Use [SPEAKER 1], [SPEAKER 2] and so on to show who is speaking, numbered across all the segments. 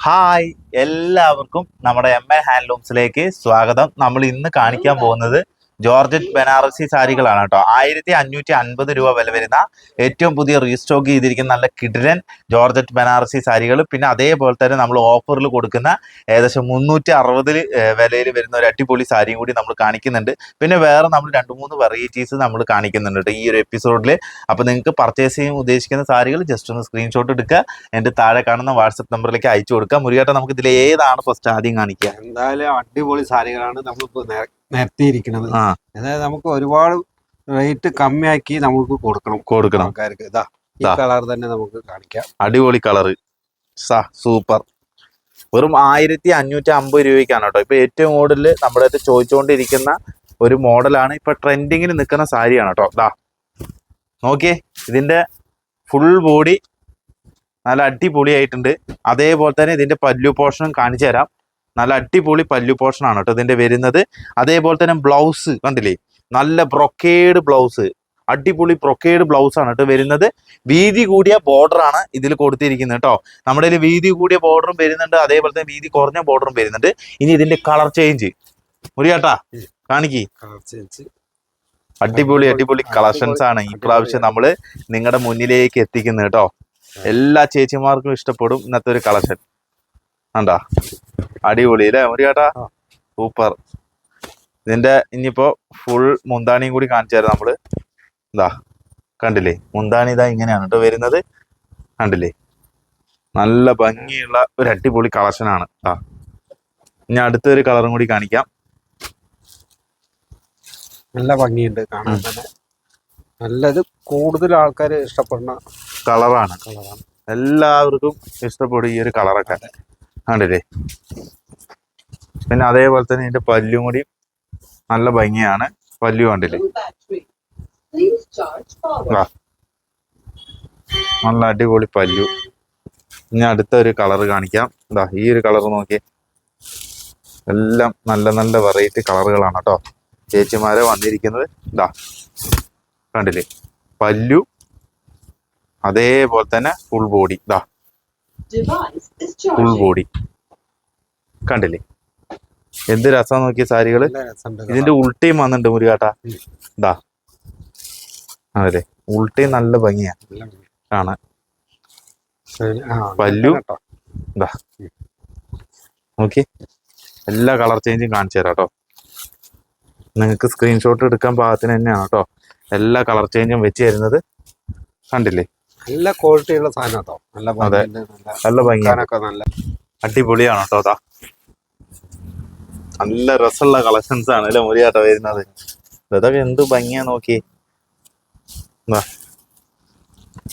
[SPEAKER 1] Hi എല്ലാവർക്കും നമ്മുടെ M A ഹാൻഡ്ലൂംസിലേക്ക് സ്വാഗതം. നമ്മൾ ഇന്ന് കാണിക്കാൻ പോകുന്നത് ജോർജറ്റ് ബനാറസി സാരികളാണ് കേട്ടോ. ആയിരത്തി അഞ്ഞൂറ്റി അൻപത് രൂപ വില വരുന്ന ഏറ്റവും പുതിയ റീസ്റ്റോക്ക് ചെയ്തിരിക്കുന്ന നല്ല കിഡിലൻ ജോർജറ്റ് ബനാറസി സാരികൾ. പിന്നെ അതേപോലെ തന്നെ നമ്മൾ ഓഫറിൽ കൊടുക്കുന്ന ഏകദേശം മുന്നൂറ്റി അറുപതിൽ വിലയിൽ വരുന്ന ഒരു അടിപൊളി സാരിയും കൂടി നമ്മൾ കാണിക്കുന്നുണ്ട്. പിന്നെ വേറെ നമ്മൾ രണ്ട് മൂന്ന് വെറൈറ്റീസ് നമ്മൾ കാണിക്കുന്നുണ്ട് ഈ ഒരു എപ്പിസോഡിൽ അപ്പോൾ നിങ്ങൾക്ക് പർച്ചേസ് ചെയ്യാൻ ഉദ്ദേശിക്കുന്ന സാരികൾ ജസ്റ്റ് ഒന്ന് സ്ക്രീൻഷോട്ട് എടുക്കുക. എന്റെ താഴെ കാണുന്ന വാട്സപ്പ് നമ്പറിലേക്ക് അയച്ചു കൊടുക്കുക. മുരുകേട്ട നമുക്ക് ഇതിൽ ഏതാണ് ഫസ്റ്റ് ആദ്യം കാണിക്കുക?
[SPEAKER 2] എന്തായാലും അടിപൊളി സാരികളാണ്. നമ്മളിപ്പോൾ നിരത്തിയിരിക്കുന്നത് അതായത് നമുക്ക് ഒരുപാട് റേറ്റ് കമ്മിയാക്കി നമുക്ക് കൊടുക്കണം.
[SPEAKER 1] കൊടുക്കണം.
[SPEAKER 2] ആൾക്കാർക്ക്. ഇതാ ഈ കളർ തന്നെ നമുക്ക് കാണിക്കാം.
[SPEAKER 1] അടിപൊളി കളർ സൂപ്പർ. വെറും ആയിരത്തി അഞ്ഞൂറ്റി അമ്പത് രൂപയ്ക്കാണ് കേട്ടോ. ഇപ്പൊ ഏറ്റവും കൂടുതൽ നമ്മുടെ അടുത്ത് ചോദിച്ചുകൊണ്ടിരിക്കുന്ന ഒരു മോഡലാണ് ഇപ്പൊ ട്രെൻഡിങ്ങിൽ നിൽക്കുന്ന സാരിയാണ് കേട്ടോ. ദാ നോക്കിയേ. ഇതിന്റെ ഫുൾ ബോഡി നല്ല അടിപൊളിയായിട്ടുണ്ട്. അതേപോലെ തന്നെ ഇതിന്റെ പല്ലു പോർഷനും കാണിച്ചു തരാം നല്ല അടിപൊളി പല്ലു പോർഷനാണ് കേട്ടോ ഇതിന്റെ വരുന്നത്. അതേപോലെ തന്നെ ബ്ലൗസ് കണ്ടില്ലേ? നല്ല ബ്രൊക്കേഡ് ബ്ലൗസ് അടിപൊളി ബ്രൊക്കേഡ് ബ്ലൗസ് ആണ് കേട്ടോ വരുന്നത്. വീതി കൂടിയ ബോർഡർ ആണ് ഇതിൽ കൊടുത്തിരിക്കുന്നത് കേട്ടോ. നമ്മുടെ കയ്യിൽ വീതി കൂടിയ ബോർഡറും വരുന്നുണ്ട് അതേപോലെ തന്നെ വീതി കുറഞ്ഞ ബോർഡറും വരുന്നുണ്ട്. ഇനി ഇതിന്റെ കളർ ചേഞ്ച് മുറിയാട്ടാ കാണിക്കി.
[SPEAKER 2] കളർ ചേഞ്ച്
[SPEAKER 1] അടിപൊളി അടിപൊളി കളക്ഷൻസ് ആണ്. ഈ പ്രാവശ്യം നമ്മൾ നിങ്ങളുടെ മുന്നിലേക്ക് എത്തിക്കുന്നത് കേട്ടോ. എല്ലാ ചേച്ചിമാർക്കും ഇഷ്ടപ്പെടും ഇന്നത്തെ ഒരു കളക്ഷൻ കണ്ടാ? അടിപൊളി അല്ലേ മുറിയാട്ടാ
[SPEAKER 2] കേട്ടാ
[SPEAKER 1] സൂപ്പർ. ഇതിന്റെ ഇനിയിപ്പോ ഫുൾ മുന്താണിയും കൂടി കാണിച്ചായിരുന്നു നമ്മൾ. ഇതാ കണ്ടില്ലേ? മുന്താണി ഇതാ ഇങ്ങനെയാണ് കേട്ടോ വരുന്നത്. കണ്ടില്ലേ? നല്ല ഭംഗിയുള്ള ഒരു അടിപൊളി കളക്ഷനാണ് ആ ഇനി അടുത്തൊരു കളറും കൂടി കാണിക്കാം.
[SPEAKER 2] നല്ല ഭംഗിയുണ്ട് കാണാൻ. തന്നെ. നല്ലത് കൂടുതൽ ആൾക്കാർ ഇഷ്ടപ്പെടുന്ന
[SPEAKER 1] കളറാണ്
[SPEAKER 2] കളറാണ്
[SPEAKER 1] എല്ലാവർക്കും ഇഷ്ടപ്പെടും ഈ ഒരു കളറൊക്കെ കണ്ടില്ലേ? പിന്നെ അതേപോലെ തന്നെ ഇതിന്റെ പല്ലും കൂടി നല്ല ഭംഗിയാണ്. പല്ലു കണ്ടില്ലേ. ആ. നല്ല അടിപൊളി പല്ലു. ഇനി അടുത്തൊരു കളർ കാണിക്കാം. ഇതാ ഈ ഒരു കളർ നോക്കിയേ. എല്ലാം നല്ല നല്ല വെറൈറ്റി കളറുകളാണ് കേട്ടോ. ചേച്ചിമാരെ വന്നിരിക്കുന്നത്. ഇതാ കണ്ടില്ലേ? പല്ലു അതേപോലെ തന്നെ ഫുൾ ബോഡി ഇതാ ഫുൾ. ബോഡി കണ്ടില്ലേ? എന്ത് രസം നോക്കിയ
[SPEAKER 2] സാരികൾ?
[SPEAKER 1] ഇതിന്റെ ഉൾട്ടയും വന്നിട്ടുണ്ട് മുരുകാട്ടാ. ഇതാ അതല്ലേ ഉൾട്ടയും നല്ല ഭംഗിയാ. കാണാൻ. പല്ലു.
[SPEAKER 2] ഇതാ
[SPEAKER 1] നോക്കി എല്ലാ കളർ ചേഞ്ചും കാണിച്ചു തരാം കേട്ടോ. നിങ്ങൾക്ക് സ്ക്രീൻഷോട്ട് എടുക്കാൻ പാകത്തിന് തന്നെയാണ് കേട്ടോ. എല്ലാ കളർ ചേഞ്ചും വെച്ച് തരുന്നത്. കണ്ടില്ലേ?
[SPEAKER 2] നല്ല ക്വാളിറ്റി ഉള്ള സാധനം കേട്ടോ നല്ല നല്ല കാണാനൊക്കെ നല്ല
[SPEAKER 1] അടിപൊളിയാണ് കേട്ടോ അതാ നല്ല രസമുള്ള കളക്ഷൻസ് ആണ് അല്ലെ മുറിയാട്ടോ വരുന്നത്. ഇതൊക്കെ എന്ത് ഭംഗിയാ നോക്കി.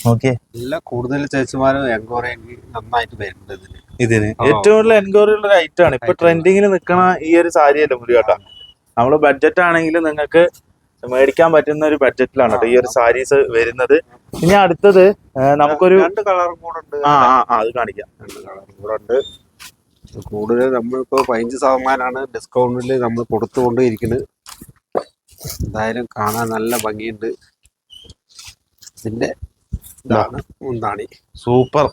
[SPEAKER 1] നോക്കിയേ.
[SPEAKER 2] നല്ല കൂടുതൽ ചേച്ചിമാരും എൻക്വയറി നന്നായിട്ട് വരുന്നുണ്ട് ഇതിന്
[SPEAKER 1] ഇതിന്. ഏറ്റവും കൂടുതൽ എൻക്വയറി ഉള്ള ഒരു ഐറ്റം ആണ്. ഇപ്പൊ. ട്രെൻഡിങ്ങിൽ നിൽക്കണ ഈ ഒരു സാരി അല്ലേ മുരിയാട്ട? നമ്മൾ ബഡ്ജറ്റ് ആണെങ്കിൽ നിങ്ങൾക്ക് മേടിക്കാൻ പറ്റുന്ന ഒരു ബഡ്ജറ്റിലാണ് കേട്ടോ ഈ ഒരു സാരീസ് വരുന്നത്. ഇനി അടുത്തത് നമുക്കൊരു
[SPEAKER 2] രണ്ട് കളറും കൂടെ ഉണ്ട്
[SPEAKER 1] ആ അത് കാണിക്കാം.
[SPEAKER 2] രണ്ട് കളറും കൂടെ ഉണ്ട് കൂടുതൽ നമ്മളിപ്പോ പതിനഞ്ച് ശതമാനമാണ് ഡിസ്കൗണ്ടിൽ നമ്മൾ കൊടുത്തുകൊണ്ട് ഇരിക്കുന്നത് എന്തായാലും കാണാൻ നല്ല ഭംഗിയുണ്ട്. ഇതിന്റെ ഇതാണ് മുന്താണി.
[SPEAKER 1] സൂപ്പർ.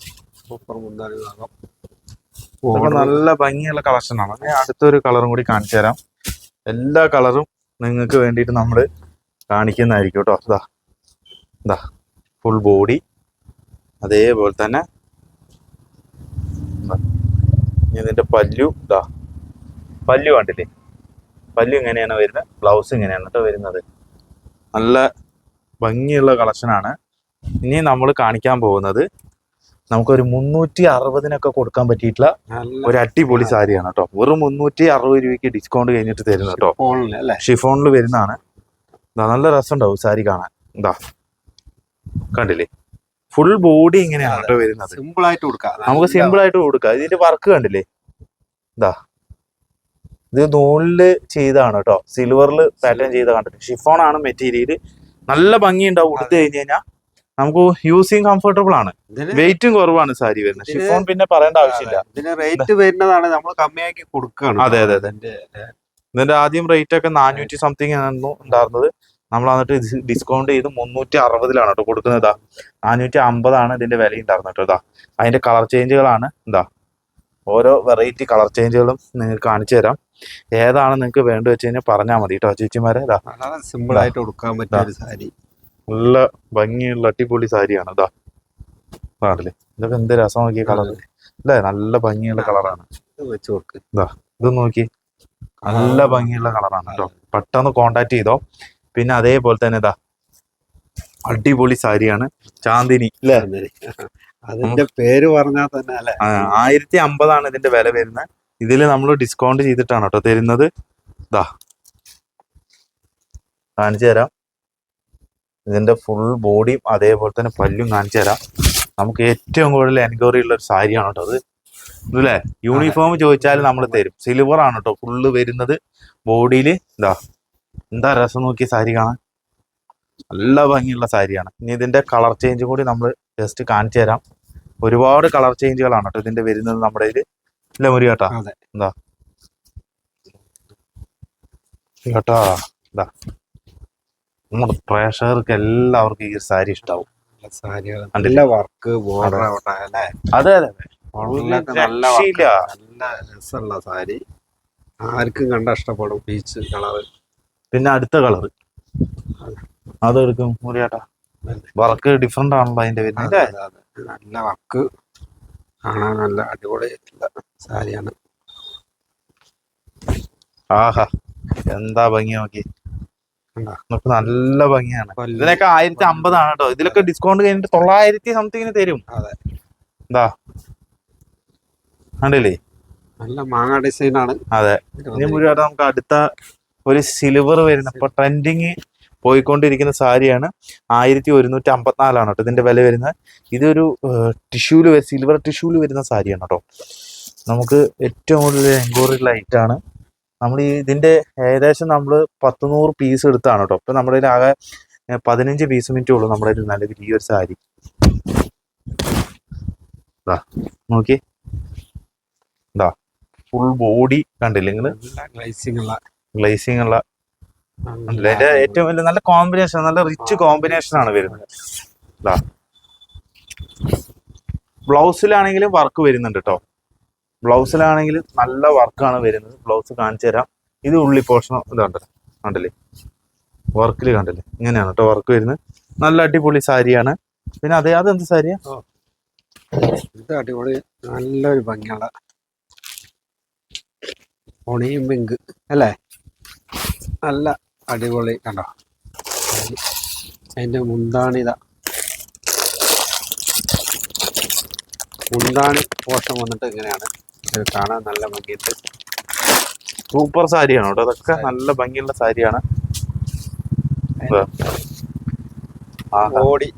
[SPEAKER 2] സൂപ്പർ മുന്താണി ഭാഗം.
[SPEAKER 1] നല്ല ഭംഗിയുള്ള കളക്ഷൻ ആണ്. ഞാൻ അടുത്തൊരു കളറും കൂടി കാണിച്ചു തരാം. എല്ലാ കളറും നിങ്ങൾക്ക് വേണ്ടിയിട്ട് നമ്മൾ കാണിക്കുന്നതായിരിക്കും കേട്ടോ. ഇതാ ഇതാ ഫുൾ ബോഡി അതേപോലെ തന്നെ ഇതിന്റെ പല്ലു ഇതാ പല്ലു കണ്ടില്ലേ? പല്ലു ഇങ്ങനെയാണ് വരുന്നത് ബ്ലൗസ് ഇങ്ങനെയാണ് കേട്ടോ വരുന്നത്. നല്ല ഭംഗിയുള്ള കളക്ഷനാണ് ഇനി നമ്മൾ കാണിക്കാൻ പോകുന്നത് നമുക്കൊരു മുന്നൂറ്റി അറുപതിനൊക്കെ കൊടുക്കാൻ പറ്റിയിട്ടുള്ള ഒരു അടിപൊളി സാരിയാണ് കേട്ടോ വെറും മുന്നൂറ്റി അറുപത് രൂപയ്ക്ക് ഡിസ്കൗണ്ട് കഴിഞ്ഞിട്ട് തരുന്നു കേട്ടോ ഷിഫോണിൽ വരുന്നതാണ്. നല്ല രസം ഉണ്ടാവും സാരി കാണാൻ. ഇതാ കണ്ടില്ലേ? ഫുൾ ബോഡി ഇങ്ങനെയാണ് വരുന്നത്.
[SPEAKER 2] സിമ്പിൾ ആയിട്ട് കൊടുക്കാം.
[SPEAKER 1] നമുക്ക് സിമ്പിൾ ആയിട്ട് കൊടുക്കാം. ഇതിന്റെ വർക്ക് കണ്ടില്ലേ? ഇതാ ഇത് നൂലിൽ ചെയ്താണ് കേട്ടോ സിൽവറിൽ പാറ്റേൺ ചെയ്ത കണ്ടിട്ട്. ഷിഫോൺ ആണ് മെറ്റീരിയൽ നല്ല ഭംഗിയുണ്ടാവും കൊടുത്തു കഴിഞ്ഞ് കഴിഞ്ഞാൽ നമുക്ക് യൂസിങ് കംഫർട്ടബിൾ ആണ്. വെയിറ്റും കുറവാണ് സാരി വരുന്നത്. ഷിഫോൺ പിന്നെ പറയേണ്ട ആവശ്യമില്ല.
[SPEAKER 2] ഇതിന് റേറ്റ് വരുന്നതാണ് നമ്മൾ കമ്മിയാക്കി കൊടുക്കുകയാണ്
[SPEAKER 1] അതെ, അതെ, അതെ.
[SPEAKER 2] ഇതിന്റെ
[SPEAKER 1] ആദ്യം റേറ്റ് ഒക്കെ നാനൂറ്റി സംതിങ് ആയിരുന്നു ഉണ്ടായിരുന്നത്. നമ്മൾ എന്നിട്ട് ഡിസ്കൗണ്ട് ചെയ്ത് മുന്നൂറ്റി അറുപതിലാണ് കേട്ടോ കൊടുക്കുന്നത് ഇതാ നാനൂറ്റി അമ്പതാണ് ഇതിന്റെ വില ഉണ്ടായിരുന്നത് കേട്ടോ ഇതാ അതിന്റെ കളർ ചേഞ്ചുകളാണ് എന്താ? ഓരോ വെറൈറ്റി കളർ ചേഞ്ചുകളും നിങ്ങൾക്ക് കാണിച്ചു തരാം. ഏതാണ് നിങ്ങൾക്ക് വേണ്ടി വെച്ച് കഴിഞ്ഞാൽ പറഞ്ഞാൽ മതി കേട്ടോ ചേച്ചിമാരെ. ഇതാ.
[SPEAKER 2] സിമ്പിൾ ആയിട്ട് കൊടുക്കാൻ പറ്റിയ സാരി.
[SPEAKER 1] നല്ല ഭംഗിയുള്ള അടിപൊളി സാരിയാണ് ഇതാ ആണല്ലേ ഇതൊക്കെ എന്ത് രസം നോക്കിയ കളർ അല്ലേ നല്ല ഭംഗിയുള്ള കളറാണ്
[SPEAKER 2] വെച്ച് വെച്ച് കൊടുക്ക്.
[SPEAKER 1] ഇത്. നോക്കി. നല്ല ഭംഗിയുള്ള കളറാണ് കേട്ടോ പെട്ടെന്ന് കോണ്ടാക്ട് ചെയ്തോ. പിന്നെ അതേപോലെ തന്നെ ഇതാ അടിപൊളി സാരിയാണ് ചാന്ദിനി. അല്ലേ?
[SPEAKER 2] അതിന്റെ പേര് പറഞ്ഞാൽ തന്നെ അല്ലെ?
[SPEAKER 1] ആയിരത്തി അമ്പതാണ് ഇതിന്റെ വില വരുന്നത് ഇതിൽ നമ്മൾ ഡിസ്കൗണ്ട് ചെയ്തിട്ടാണ് കേട്ടോ തരുന്നത്. ഇതാ കാണിച്ചു തരാം. ഇതിന്റെ ഫുൾ ബോഡിയും അതേപോലെ തന്നെ പല്ലും കാണിച്ചു തരാം. നമുക്ക് ഏറ്റവും കൂടുതൽ എൻക്വയറി ഉള്ള ഒരു സാരിയാണ് കേട്ടോ അത്. അല്ലേ? യൂണിഫോം ചോദിച്ചാൽ നമ്മൾ തരും. സിൽവർ ആണ് കേട്ടോ ഫുള്ള് വരുന്നത്. ബോഡിയിൽ ഇതാ എന്താ രസം നോക്കിയ സാരി കാണാൻ? നല്ല ഭംഗിയുള്ള സാരിയാണ്. ഇനി ഇതിന്റെ കളർ ചേഞ്ച് കൂടി നമ്മൾ ജസ്റ്റ് കാണിച്ചു തരാം. ഒരുപാട് കളർ ചേഞ്ചുകളാണ് കേട്ടോ ഇതിന്റെ വരുന്നത് നമ്മുടെ ഇതിൽ ഇല്ല മുരി കേട്ടാ. എന്താ? കേട്ടാ ഇതാ. നമ്മുടെ പ്രേക്ഷകർക്ക് എല്ലാവർക്കും ഈ സാരി ഇഷ്ടാവും?
[SPEAKER 2] നല്ല വർക്ക് ബോർഡർ
[SPEAKER 1] അതെ. അതെ
[SPEAKER 2] നല്ല രസമുള്ള സാരി. ആർക്കും കണ്ട ഇഷ്ടപ്പെടും. പീച്ച് കളർ
[SPEAKER 1] പിന്നെ അടുത്ത കളർ. അതെടുക്കും മുറിയാട്ടാ. വർക്ക് ഡിഫറെന്റ് ആണല്ലോ അതിന്റെ വരുന്നത്?
[SPEAKER 2] നല്ല വർക്ക് കാണാൻ നല്ല അടിപൊളി സാരിയാണ്.
[SPEAKER 1] ആഹാ എന്താ ഭംഗി നോക്കി? നല്ല ഭംഗിയാണ്. ഇതിനൊക്കെ ആയിരത്തി അമ്പതാണ് കേട്ടോ. ഇതിലൊക്കെ ഡിസ്കൗണ്ട് കഴിഞ്ഞിട്ട് തൊള്ളായിരത്തി സംതിങ്ങിന് തരും.
[SPEAKER 2] അതെ.
[SPEAKER 1] എന്താ? കണ്ടില്ലേ?
[SPEAKER 2] നല്ല മാങ്ങ ഡിസൈൻ ആണ്.
[SPEAKER 1] അതെ. ഇനി മുഴുവൻ നമുക്ക് അടുത്ത ഒരു സിൽവർ വരുന്ന ഇപ്പൊ ട്രെൻഡിങ് പോയിക്കൊണ്ടിരിക്കുന്ന സാരിയാണ് ആയിരത്തി ഒരുന്നൂറ്റി അമ്പത്തിനാലാണ് കേട്ടോ. ഇതിന്റെ വില വരുന്നത്. ഇതൊരു ടിഷ്യൂൽ സിൽവർ ടിഷ്യൂൽ വരുന്ന സാരിയാണ് കേട്ടോ. നമുക്ക് ഏറ്റവും കൂടുതൽ എൻക്വയറി ലൈറ്റ് ആണ്. നമ്മൾ ഈ ഇതിന്റെ ഏകദേശം നമ്മൾ പത്ത് നൂറ് പീസ് എടുത്താണ് കേട്ടോ. ഇപ്പൊ നമ്മുടെ ആകെ പതിനഞ്ച് പീസ് മിനിറ്റ് ഉള്ളൂ നമ്മുടെ കയ്യിൽ ഈ ഒരു സാരി. നോക്കി. ഇതാ ഫുൾ ബോഡി കണ്ടില്ലേ
[SPEAKER 2] ഗ്ലേസിംഗ് ഉള്ള
[SPEAKER 1] അതിന്റെ ഏറ്റവും വലിയ നല്ല കോമ്പിനേഷൻ നല്ല റിച്ച് കോമ്പിനേഷൻ ആണ് വരുന്നത്. ബ്ലൗസിലാണെങ്കിലും വർക്ക് വരുന്നുണ്ട് കേട്ടോ ബ്ലൗസിലാണെങ്കിൽ നല്ല വർക്കാണ് വരുന്നത്. ബ്ലൗസ് കാണിച്ചു തരാം. ഇത് ഉള്ളി പോർഷൻ ഇതുണ്ട് കണ്ടില്ലേ? വർക്കിൽ കണ്ടില്ലേ? ഇങ്ങനെയാണ് കേട്ടോ വർക്ക് വരുന്നത്. നല്ല അടിപൊളി സാരിയാണ്. പിന്നെ അതെ അതെന്ത് സാരിയാ?
[SPEAKER 2] ഇത് അടിപൊളി നല്ലൊരു ഭംഗിയുള്ള ഒണിയും പിങ്ക് അല്ലേ? നല്ല അടിപൊളി കണ്ടോ? അതിന്റെ മുന്താണിത. മുന്താണി പോഷം വന്നിട്ട് ഇങ്ങനെയാണ്. ഇത് കാണാൻ നല്ല ഭംഗിയുണ്ട്.
[SPEAKER 1] സൂപ്പർ സാരിയാണ് കേട്ടോ അതൊക്കെ നല്ല ഭംഗിയുള്ള സാരിയാണ്. ഓടി ഓടി
[SPEAKER 2] ബോഡി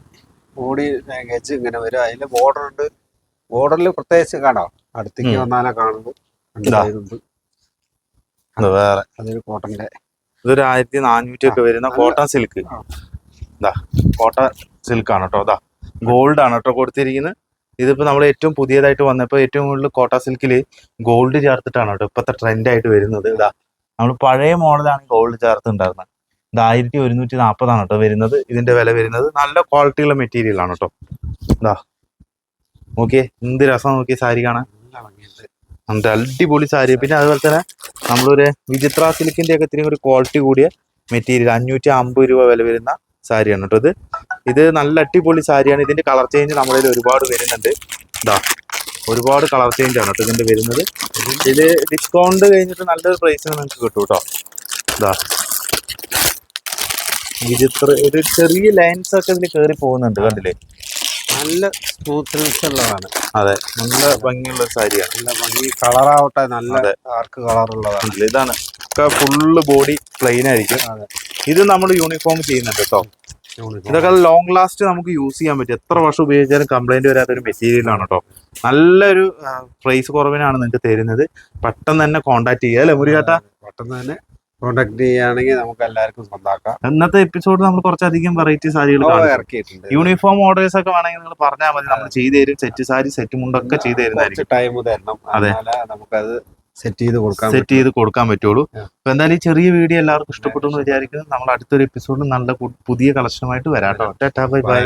[SPEAKER 2] ബോഡി ഗജ് ഇങ്ങനെ വരും. അതിൽ ബോർഡർ ഉണ്ട്. ബോർഡറിൽ പ്രത്യേകിച്ച് കാണോ അടുത്തേക്ക്. വന്നാലേ കാണുന്നു
[SPEAKER 1] വേറെ.
[SPEAKER 2] അതൊരു കോട്ടന്റെ
[SPEAKER 1] ഇതൊരു ആയിരത്തി നാനൂറ്റി ഒക്കെ വരുന്ന കോട്ടൺ സിൽക്ക്. ഇതാ കോട്ടൺ സിൽക്ക് ആണ് കേട്ടോ അതാ ഗോൾഡ് ആണ് കേട്ടോ കൊടുത്തിരിക്കുന്നത് ഇതിപ്പോ നമ്മൾ ഏറ്റവും പുതിയതായിട്ട് വന്നപ്പോൾ ഏറ്റവും കൂടുതൽ കോട്ട സിൽക്കിൽ ഗോൾഡ് ചേർത്തിട്ടാണ് കേട്ടോ ഇപ്പോഴത്തെ ട്രെൻഡ് ആയിട്ട് വരുന്നത് ഇതാ നമ്മൾ പഴയ മോഡലാണ് ഗോൾഡ് ചേർത്തുണ്ടായിരുന്നത് ഇത് ആയിരത്തി ഒരുന്നൂറ്റി നാൽപ്പതാണ് കേട്ടോ വരുന്നത്. ഇതിന്റെ വില വരുന്നത് നല്ല ക്വാളിറ്റിയുള്ള മെറ്റീരിയൽ ആണ് കേട്ടോ ഇതാ നോക്കിയേ എന്ത് രസം നോക്കിയേ സാരി കാണാൻ.
[SPEAKER 2] നല്ല
[SPEAKER 1] അടിപൊളി സാരി. പിന്നെ അതുപോലെ തന്നെ നമ്മളൊരു വിചിത്ര സിൽക്കിന്റെ ഒക്കെ ഇത്തിരി ഒരു ക്വാളിറ്റി കൂടിയ മെറ്റീരിയൽ അഞ്ഞൂറ്റി അമ്പത് രൂപ വില വരുന്ന സാരിയാണ് കേട്ടോ ഇത്. ഇത് നല്ല അടിപൊളി സാരിയാണ്. ഇതിന്റെ കളർ ചേഞ്ച് നമ്മളിൽ ഒരുപാട് വരുന്നുണ്ട്. ഇതാ ഒരുപാട് കളർ ചേഞ്ച് ആണ് കേട്ടോ ഇതിന്റെ വരുന്നത്. ഇത് ഡിസ്കൗണ്ട് കഴിഞ്ഞിട്ട് നല്ലൊരു പ്രൈസിന് നിങ്ങൾക്ക് കിട്ടും കേട്ടോ. ഇതാ വിചിത്ര ഒരു ചെറിയ ലൈൻസ് ഒക്കെ ഇതിൽ കയറി പോകുന്നുണ്ട് കണ്ടില്ലേ?
[SPEAKER 2] നല്ല സ്മൂത്ത്നെസ് ഉള്ളതാണ്.
[SPEAKER 1] അതെ. നല്ല ഭംഗിയുള്ള സാരിയാണ്.
[SPEAKER 2] നല്ല ഭംഗി കളറാവട്ടെ നല്ല
[SPEAKER 1] ആർക്ക്
[SPEAKER 2] ഡാർക്ക് കളർ ഉള്ളതാണ്.
[SPEAKER 1] കണ്ടില്ലേ ഇതാണ് ഒക്കെ ഫുള്ള് ബോഡി പ്ലെയിൻ ആയിരിക്കും. ഇത് നമ്മൾ യൂണിഫോം ചെയ്യുന്നുണ്ട് കേട്ടോ. ഇതൊക്കെ ലോങ് ലാസ്റ്റ് നമുക്ക് യൂസ് ചെയ്യാൻ പറ്റും. എത്ര വർഷം ഉപയോഗിച്ചാലും കംപ്ലൈന്റ് വരാത്ത ഒരു മെറ്റീരിയൽ ആണ് കേട്ടോ നല്ലൊരു പ്രൈസ് കുറവിനാണ് നിങ്ങൾക്ക് തരുന്നത്. പെട്ടെന്ന് തന്നെ കോൺടാക്ട് ചെയ്യുക അല്ലെ മുരുകേട്ട?
[SPEAKER 2] പെട്ടെന്ന് തന്നെ കോണ്ടാക്ട് ചെയ്യുകയാണെങ്കിൽ നമുക്ക് എല്ലാവർക്കും സ്വന്താക്കാം.
[SPEAKER 1] ഇന്നത്തെ എപ്പിസോഡ് നമ്മൾ കുറച്ചധികം വെറൈറ്റി സാരികൾ
[SPEAKER 2] ഇറക്കിയിട്ടുണ്ട്.
[SPEAKER 1] യൂണിഫോം ഓർഡേഴ്സ് ഒക്കെ വേണമെങ്കിൽ നിങ്ങൾ പറഞ്ഞാൽ മതി. നമ്മൾ ചെയ്തു തരും. സെറ്റ് സാരി സെറ്റ് മുണ്ടൊക്കെ ചെയ്തു തരുന്നതായിരിക്കും.
[SPEAKER 2] ടൈം തരണം.
[SPEAKER 1] അതെ.
[SPEAKER 2] നമുക്കത് സെറ്റ് ചെയ്ത് കൊടുക്കാൻ
[SPEAKER 1] സെറ്റ് ചെയ്ത് കൊടുക്കാൻ പറ്റുള്ളൂ. അപ്പൊ എന്തായാലും ഈ ചെറിയ വീഡിയോ എല്ലാവർക്കും ഇഷ്ടപ്പെട്ടു എന്ന് വിചാരിക്കുന്നു. നമ്മൾ അടുത്തൊരു എപ്പിസോഡിൽ നല്ല പുതിയ കളക്ഷനുമായിട്ട് വരാട്ടോ ടാറ്റാ ബൈ ബൈ.